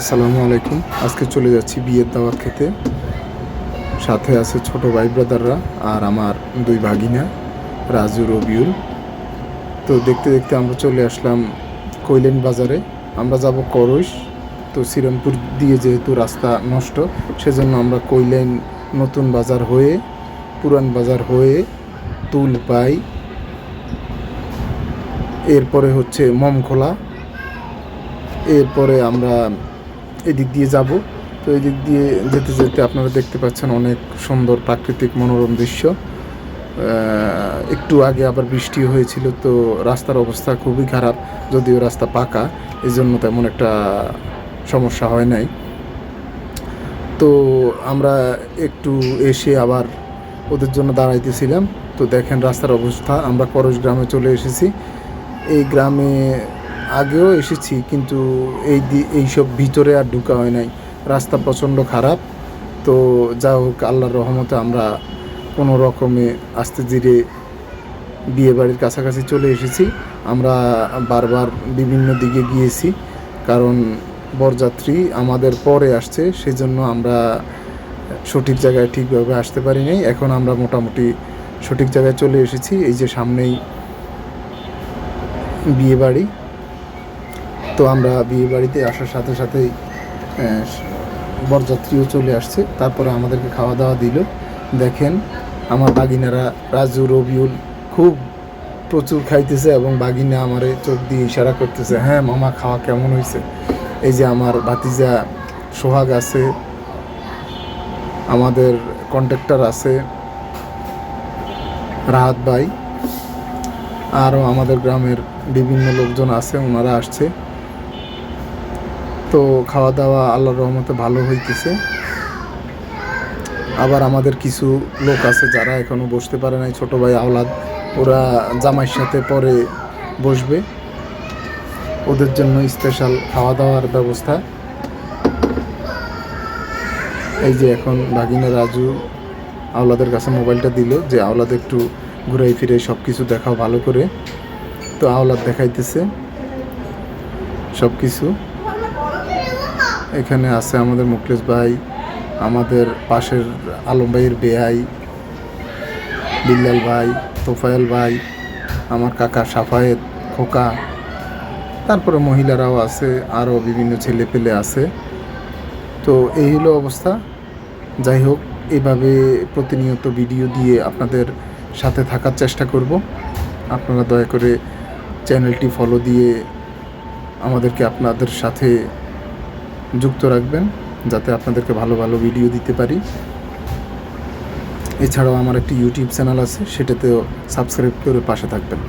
আসসালামু আলাইকুম। আজকে চলে যাচ্ছি বিয়ের দাওয়াত খেতে। সাথে আছে ছোট ভাই ব্রাদাররা আর আমার দুই ভাগিনা, রাজু, রবিউল। তো দেখতে দেখতে আমরা চলে আসলাম কৈলেন বাজারে। আমরা যাব করইশ তো শ্রীরামপুর দিয়ে যেহেতু রাস্তা নষ্ট, সেজন্য আমরা কৈলেন নতুন বাজার হয়ে, পুরান বাজার হয়ে তুল পাই। এরপরে হচ্ছে মমখোলা। এরপরে আমরা এদিক দিয়ে যাব। তো এদিক দিয়ে যেতে যেতে আপনারা দেখতে পাচ্ছেন অনেক সুন্দর প্রাকৃতিক মনোরম দৃশ্য। একটু আগে আবার বৃষ্টি হয়েছিল, তো রাস্তার অবস্থা খুবই খারাপ, যদিও রাস্তা পাকা এই জন্য তেমন একটা সমস্যা হয় নাই। তো আমরা একটু এসে আবার ওদের জন্য দাঁড়াইতেছিলাম। তো দেখেন রাস্তার অবস্থা, আমরা করস গ্রামে চলে এসেছি। এই গ্রামে আগেও এসেছি, কিন্তু এই এইসব ভিতরে আর ঢুকা হয় নাই। রাস্তা প্রচণ্ড খারাপ। তো যা হোক, আল্লাহর রহমতে আমরা কোনো রকমে আস্তে ধীরে বিয়ে বাড়ির কাছাকাছি চলে এসেছি। আমরা বারবার বিভিন্ন দিকে গিয়েছি, কারণ বরযাত্রী আমাদের পরে আসছে, সেজন্য আমরা সঠিক জায়গায় ঠিকভাবে আসতে পারি নাই। এখন আমরা মোটামুটি সঠিক জায়গায় চলে এসেছি। এই যে সামনেই বিয়ে বাড়ি। তো আমরা বিয়ে বাড়িতে আসার সাথে সাথেই বরযাত্রীও চলে আসছে। তারপরে আমাদেরকে খাওয়া দাওয়া দিল। দেখেন, আমার বাগিনারা রাজু, রবিউল খুব প্রচুর খাইতেছে এবং বাগিনা আমারে চোখ দিয়ে ইশারা করতেছে হ্যাঁ মামা, খাওয়া কেমন হয়েছে এই যে আমার ভাতিজা সোহাগ আছে, আমাদের কন্ট্রাক্টর আছে, রাহাত ভাই, আরও আমাদের গ্রামের বিভিন্ন লোকজন আছে, ওনারা আসছে। তো খাওয়া দাওয়া আল্লাহর রহমতে ভালো হইতেছে। আবার আমাদের কিছু লোক আছে যারা এখনও বসতে পারে নাই, ছোট ভাই, আওলাদ, ওরা জামাইয়ের সাথে পরে বসবে। ওদের জন্য স্পেশাল খাওয়া দাওয়ার ব্যবস্থা। এই যে এখন ভাগিনা রাজু আওলাদের কাছে মোবাইলটা দিল যে, আওলাদ একটু ঘুরে ফিরে সব কিছু দেখাও ভালো করে। তো আওলাদ দেখাইতেছে সব কিছু এখানে আছে আমাদের মুকলেশ ভাই, আমাদের পাশের আলম ভাইয়ের বেয়াই বিল্লাল ভাই, তোফায়েল ভাই, আমার কাকা সাফায়েত, খোকা, তারপরে মহিলারাও আছে, আরও বিভিন্ন ছেলে পেলে আছে। তো এই হলো অবস্থা। যাই হোক, এভাবে প্রতিনিয়ত ভিডিও দিয়ে আপনাদের সাথে থাকার চেষ্টা করব। আপনারা দয়া করে চ্যানেলটি ফলো দিয়ে আমাদেরকে আপনাদের সাথে যুক্ত রাখবেন, যাতে আপনাদেরকে ভালো ভালো ভিডিও দিতে পারি। এছাড়াও আমার একটি ইউটিউব চ্যানেল আছে, সেটাতেও সাবস্ক্রাইব করে পাশে থাকবেন।